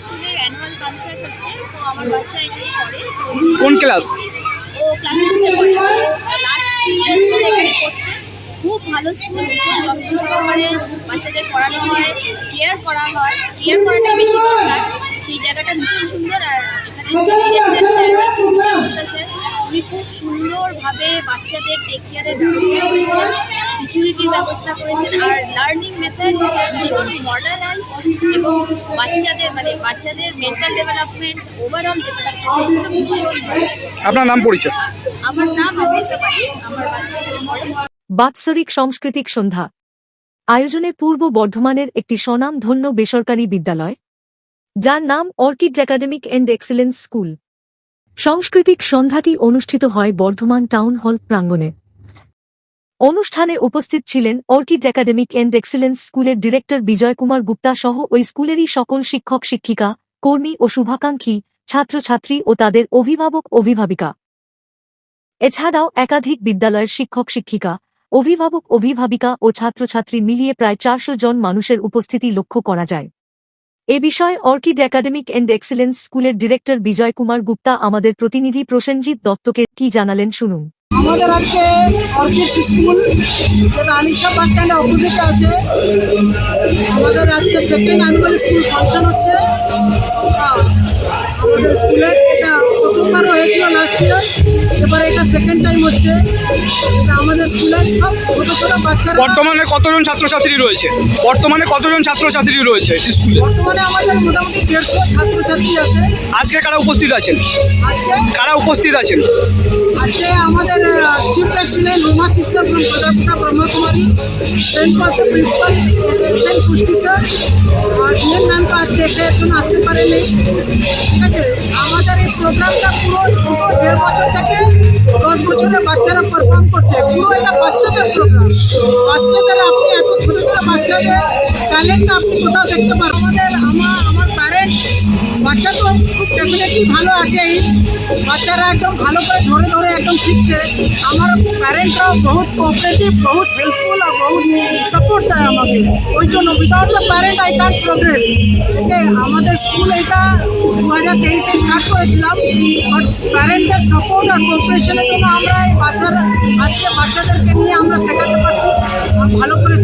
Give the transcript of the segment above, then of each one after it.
স্কুলের annual concert হচ্ছে তো আমার বাচ্চা এখানে পড়ে কোন ক্লাস? ও ক্লাস টুতে পড়ে। লাস্ট থ্রি ইয়ার্স ধরে এখানে পড়ছে খুব ভালো স্কুল ভীষণ যত্ন সহকারে বাচ্চাদের পড়ানো হয় কেয়ার করা হয়। কেয়ার করাটাই বেশি দরকার। সেই জায়গাটা ভীষণ সুন্দর আর এখানে স্যার রয়েছেন স্যার উনি খুব সুন্দরভাবে বাচ্চাদের টেক কেয়ারের ব্যবস্থা করেছেন। সিকিউরিটির ব্যবস্থা করেছেন। আর লার্নিং মেথড ভীষণ মডার্নাইজড এবং বাচ্চাদের মানে বাচ্চাদের মেন্টাল ডেভেলপমেন্ট ওভারঅল ডেভেলপমেন্ট ভীষণ আপনার নাম পরিচয়? আমার নাম আদিত্য পাটিল আমার বাচ্চা এখানে বাৎসরিক সাংস্কৃতিক সন্ধ্যা। আয়োজনে পূর্ব বর্ধমানের একটি স্বনামধন্য বেসরকারি বিদ্যালয় যার নাম Orchid academic and excellence school. সাংস্কৃতিক সন্ধ্যাটি অনুষ্ঠিত হয় বর্ধমান টাউন হল প্রাঙ্গণে। অনুষ্ঠানে উপস্থিত ছিলেন অর্কিড একাডেমিক অ্যান্ড এক্সেলেন্স স্কুলের ডিরেক্টর বিজয় কুমার গুপ্তা সহ ওই স্কুলেরই সকল শিক্ষক, শিক্ষিকা, কর্মী ও শুভাকাঙ্ক্ষী, ছাত্রছাত্রী ও তাদের অভিভাবক, অভিভাবিকা। এছাড়াও একাধিক বিদ্যালয়ের শিক্ষক, শিক্ষিকা, অভিভাবক, অভিভাবিকা ও ছাত্রছাত্রী মিলিয়ে প্রায় চারশো জন মানুষের উপস্থিতি লক্ষ্য করা যায়। এ বিষয়ে অর্কিড একাডেমিক অ্যান্ড এক্সেলেন্স স্কুলের ডিরেক্টর বিজয় কুমার গুপ্তা আমাদের প্রতিনিধি প্রসেনজিৎ দত্তকে কি জানালেন শুনুন। আমাদের আজকে অর্কিডস স্কুল যেটা আলিশা বাস স্ট্যান্ডের অপোজিটে আছে। আমাদের আজকে সেকেন্ড অ্যানুয়াল স্কুল ফাংশন হচ্ছে। হ্যাঁ, আমাদের স্কুলের এটা প্রথমবারও হয়েছিল লাস্ট ইয়ার এবার এটা সেকেন্ড টাইম হচ্ছে। এটা আমাদের স্কুলের সব ছোটো ছোটো বাচ্চারা বর্তমানে কতজন ছাত্রছাত্রী রয়েছে? বর্তমানে কতজন ছাত্রছাত্রী রয়েছে স্কুলে? বর্তমানে আমাদের মোটামুটি দেড়শো ছাত্রছাত্রী আছে। আজকে কারা উপস্থিত আছেন? আজকে কারা উপস্থিত আছেন? আজকে আমাদের গেস্ট ছিলেন Ruma sister from Prajapita Brahmakumari, saint পলসের principal এসেন পুষ্টি স্যার, আর ডিএম ম্যাম তো আজকে এসে একজন আসতে পারেনি। ঠিক আছে? আমাদের এই প্রোগ্রামটা পুরো ছোট, দেড় বছর থেকে দশ বছরের বাচ্চারা পারফর্ম করছে। পুরো এটা বাচ্চাদের প্রোগ্রাম বাচ্চাদের আপনি এত ছোট ছোট বাচ্চাদের ট্যালেন্টটা আপনি কোথাও দেখতে পারেন আমাদের, আমার বাচ্চা তো খুব ডেফিনেটলি ভালো আছেই বাচ্চারা একদম ভালো করে ধরে ধরে একদম শিখছে। আমার প্যারেন্টরাও বহুত কোঅপারেটিভ বহুত হেল্পফুল আর বহুত সাপোর্ট দেয় আমাকে। ওই জন্য without the parent I can't progress okay আমাদের স্কুল এটা দু হাজার তেইশে স্টার্ট করেছিলাম বাট প্যারেন্টদের সাপোর্ট আর কোঅপারেশনের জন্য আমরা এই বাচ্চারা আজকে বাচ্চাদেরকে নিয়ে আমরা শেখাতে পারছি। ভালো করে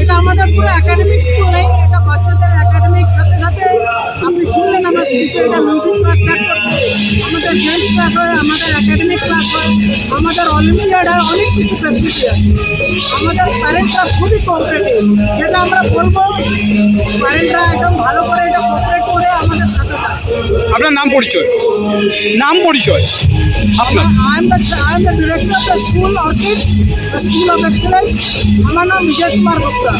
এটা আমাদের পুরো একাডেমিক স্কুল নেই এটা বাচ্চাদের একাডেমিক সাথে সাথে আপনি শুনলেন আমার স্পিচে এটা মিউজিক ক্লাস স্টার্ট করতে। আমাদের গেমস ক্লাস হয়, আমাদের একাডেমিক ক্লাস হয়, আমাদের অলিম্পিয়াড হয়, অনেক কিছু ফেসিলিটি আছে। আমাদের প্যারেন্টরা খুবই কোঅপারেটিভ যেটা আমরা বলব প্যারেন্টরা একদম ভালো করে এটা কোঅপারেট করে আমাদের সাথে থাকে। আপনার নাম পরিচয়? নাম পরিচয়? আপনার I am the I am the director of the school Orchids, the school of excellence. আমার নাম বিজয় কুমার গুপ্তা